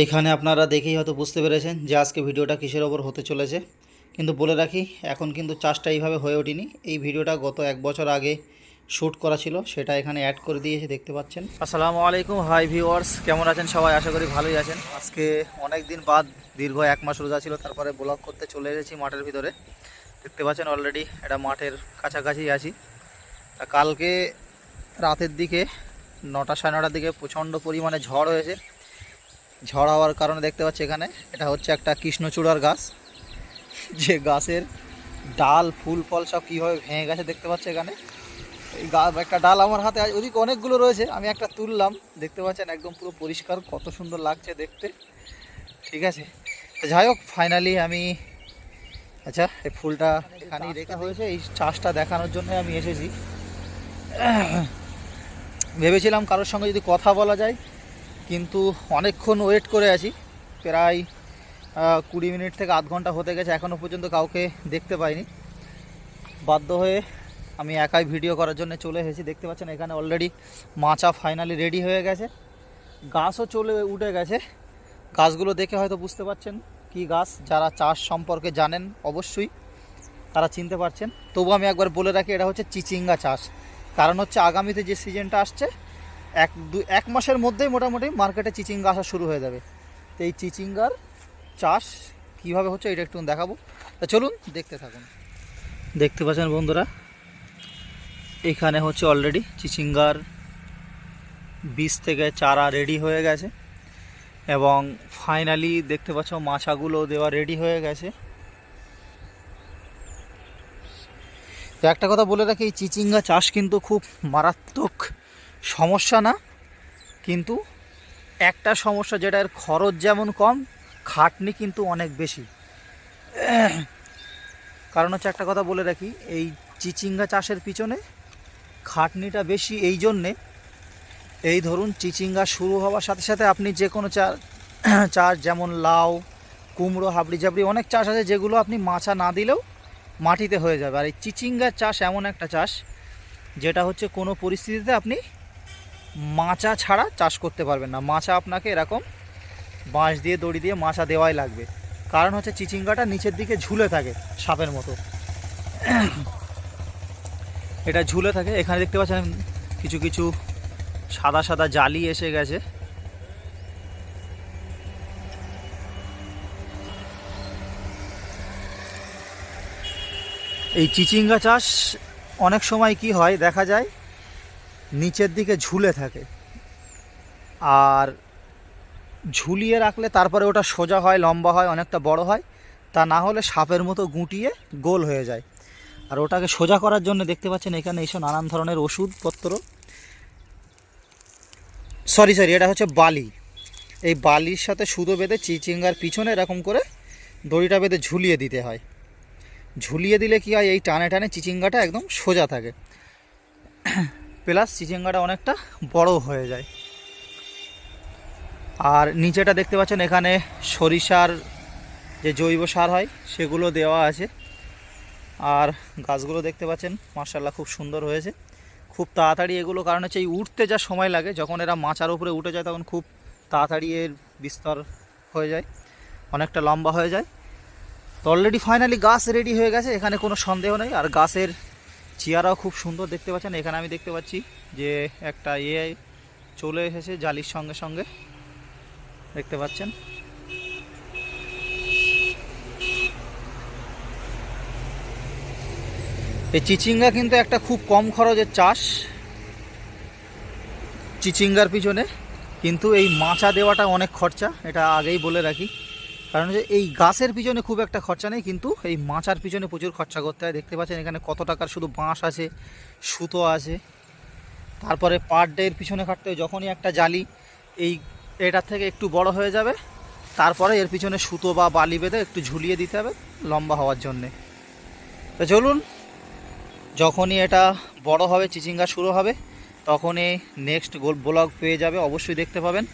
এখানে আপনারা দেখেই হয়তো বুঝতে পেরেছেন যে আজকে ভিডিওটা কিসের ওপর হতে চলেছে। কিন্তু বলে রাখি, এখন কিন্তু চাষটা এইভাবে হয়ে ওঠেনি। এই ভিডিওটা গত এক বছর আগে শ্যুট করা ছিল, সেটা এখানে অ্যাড করে দিয়েছে, দেখতে পাচ্ছেন। আসসালামু আলাইকুম, হাই ভিউয়ার্স, কেমন আছেন সবাই? আশা করি ভালোই আছেন। আজকে অনেক দিন বাদ, দীর্ঘ এক মাস রোজা ছিল, তারপরে ব্লগ করতে চলে এসেছি মাঠের ভিতরে। দেখতে পাচ্ছেন অলরেডি এটা মাঠের কাছাকাছি আছি। কালকে রাতের দিকে নটা সাড়ে নটার দিকে প্রচণ্ড পরিমাণে ঝড় হয়েছে। ঝড় হওয়ার কারণে দেখতে পাচ্ছি এখানে এটা হচ্ছে একটা কৃষ্ণচূড়ার গাছ। যে গাছের ডাল ফুল ফল সব কীভাবে ভেঙে গেছে দেখতে পাচ্ছি এখানে। এই গাছ একটা ডাল আমার হাতে আছে ওদিকে অনেকগুলো রয়েছে আমি একটা তুললাম দেখতে পাচ্ছেন একদম পুরো পরিষ্কার কত সুন্দর লাগছে দেখতে। ঠিক আছে তো যাই হোক ফাইনালি আমি আচ্ছা এই ফুলটা এখানেই রেখা হয়েছে এই চাষটা দেখানোর জন্য আমি এসেছি। ভেবেছিলাম কারোর সঙ্গে যদি কথা বলা যায় কিন্তু অনেকক্ষণ ওয়েট করে আছি। প্রায় কুড়ি মিনিট থেকে আধ ঘণ্টা হতে গেছে এখনও পর্যন্ত কাউকে দেখতে পাইনি। বাধ্য হয়ে আমি একাই ভিডিও করার জন্য চলে এসেছি। দেখতে পাচ্ছেন, এখানে অলরেডি মাচা ফাইনালি রেডি হয়ে গেছে। গাছও চলে, উঠে গেছে। গাছগুলো দেখে হয়তো বুঝতে পারছেন কি গাছ। যারা চাষ সম্পর্কে জানেন অবশ্যই তারা চিনতে পারছেন। তবু আমি একবার বলে রাখি, এটা হচ্ছে চিচিঙ্গা চাষ। কারণ হচ্ছে আগামীতে যে সিজনটা আসছে এক দু, এক মাসের মধ্যেই মোটামুটি মার্কেটে চিচিঙ্গা আসা শুরু হয়ে যাবে। তো এই চিচিঙ্গার চাষ কীভাবে হচ্ছে এটা একটু দেখাবো। তা চলুন দেখতে থাকুন। দেখতে পাচ্ছেন বন্ধুরা, এখানে হচ্ছে অলরেডি চিচিঙ্গার বীজ থেকে চারা রেডি হয়ে গেছে এবং ফাইনালি দেখতে পাচ্ছ মাছাগুলো দেওয়া রেডি হয়ে গেছে। তো একটা কথা বলে রাখি, এই চিচিঙ্গা চাষ কিন্তু খুব মারাত্মক সমস্যা না, কিন্তু একটা সমস্যা যেটা এর খরচ যেমন কম, খাটনি কিন্তু অনেক বেশি। কারণ হচ্ছে একটা কথা বলে রাখি, এই চিচিঙ্গা চাষের পিছনে খাটনিটা বেশি এই জন্যে, এই ধরুন চিচিঙ্গা শুরু হওয়ার সাথে সাথে আপনি যে কোনো চাষ যেমন লাউ, কুমড়ো, হাবড়ি জাবড়ি অনেক চাষ আছে যেগুলো আপনি মাছা না দিলেও মাটিতে হয়ে যাবে। আর এই চিচিঙ্গার চাষ এমন একটা চাষ, যেটা হচ্ছে কোনো পরিস্থিতিতে আপনি মাচা ছাড়া চাষ করতে পারবেন না। মাচা আপনাকে এরকম বাঁশ দিয়ে, দড়ি দিয়ে মাচা দেওয়াই লাগবে। কারণ হচ্ছে চিচিঙ্গাটা নিচের দিকে ঝুলে থাকে সাপের মতো। এটা ঝুলে থাকে। এখানে দেখতে পাচ্ছেন কিছু কিছু সাদা সাদা জালি এসে গেছে। এই চিচিঙ্গা চাষ অনেক সময় কি হয়, দেখা যায় নিচের দিকে ঝুলে থাকে। আর ঝুলিয়ে রাখলে তারপরে ওটা সোজা হয়, লম্বা হয়, অনেকটা বড় হয়। তা না হলে সাপের মতো গুটিয়ে গোল হয়ে যায়। আর ওটাকে সোজা করার জন্য দেখতে পাচ্ছেন এখানে এইসব নানান ধরনের ওষুধপত্র। সরি সরি এটা হচ্ছে বালি। এই বালির সাথে সুতো বেঁধে চিচিঙ্গার পিছনে এরকম করে দড়িটা বেঁধে ঝুলিয়ে দিতে হয়। ঝুলিয়ে দিলে কি হয়, এই টানে টানে চিচিঙ্গাটা একদম সোজা থাকে। প্লাস চিচিঙ্গাটা অনেকটা বড় হয়ে যায়। আর নিচেটা দেখতে পাচ্ছেন, এখানে সরিষার যে জৈব সার হয়, সেগুলো দেওয়া আছে। আর গাছগুলো দেখতে পাচ্ছেন মার্শাল্লাহ খুব সুন্দর হয়েছে। খুব তাড়াতাড়ি এগুলো, কারণ হচ্ছে এই উঠতে যা সময় লাগে, যখন এরা মাচার উপরে উঠে যায়, তখন খুব তাড়াতাড়ি এর বিস্তর হয়ে যায়, অনেকটা লম্বা হয়ে যায়। তো অলরেডি ফাইনালি গাছ রেডি হয়ে গেছে, এখানে কোনো সন্দেহ নেই। আর গাছের চেয়ারাও খুব সুন্দর দেখতে পাচ্ছেন। এখানে আমি দেখতে পাচ্ছি যে একটা ইয়ে চলে এসেছে জালির সঙ্গে সঙ্গে। দেখতে পাচ্ছেন। এই চিচিঙ্গা কিন্তু একটা খুব কম খরচের চাষ চিচিঙ্গার পিছনে। কিন্তু এই মাচা দেওয়াটা অনেক খরচা, এটা আগেই বলে রাখি। কারণ যে এই গাছের পিছনে খুব একটা খরচা নেই, কিন্তু এই মাচার পিছনে প্রচুর খরচা করতে হয়। দেখতে পাচ্ছেন এখানে কত টাকার শুধু বাঁশ আছে, সুতো আছে। তারপরে পার ডে এর পিছনে খাটতে হয়, যখনই একটা জালি এই এটার থেকে একটু বড় হয়ে যাবে, তারপরে এর পিছনে সুতো বা বালি বেঁধে একটু ঝুলিয়ে দিতে হবে লম্বা হওয়ার জন্যে। তো চলুন, যখনই এটা বড় হবে, চিচিঙ্গা শুরু হবে, তখনই নেক্সট গোল ব্লগ পেয়ে যাবে, অবশ্যই দেখতে পাবেন।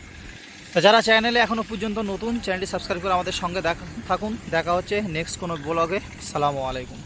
তো যারা চ্যানেলে এখনও পর্যন্ত নতুন, চ্যানেলটি সাবস্ক্রাইব করে আমাদের সঙ্গে দেখা থাকুন। দেখা হচ্ছে নেক্সট কোনো ব্লগে সালামু আলাইকুম।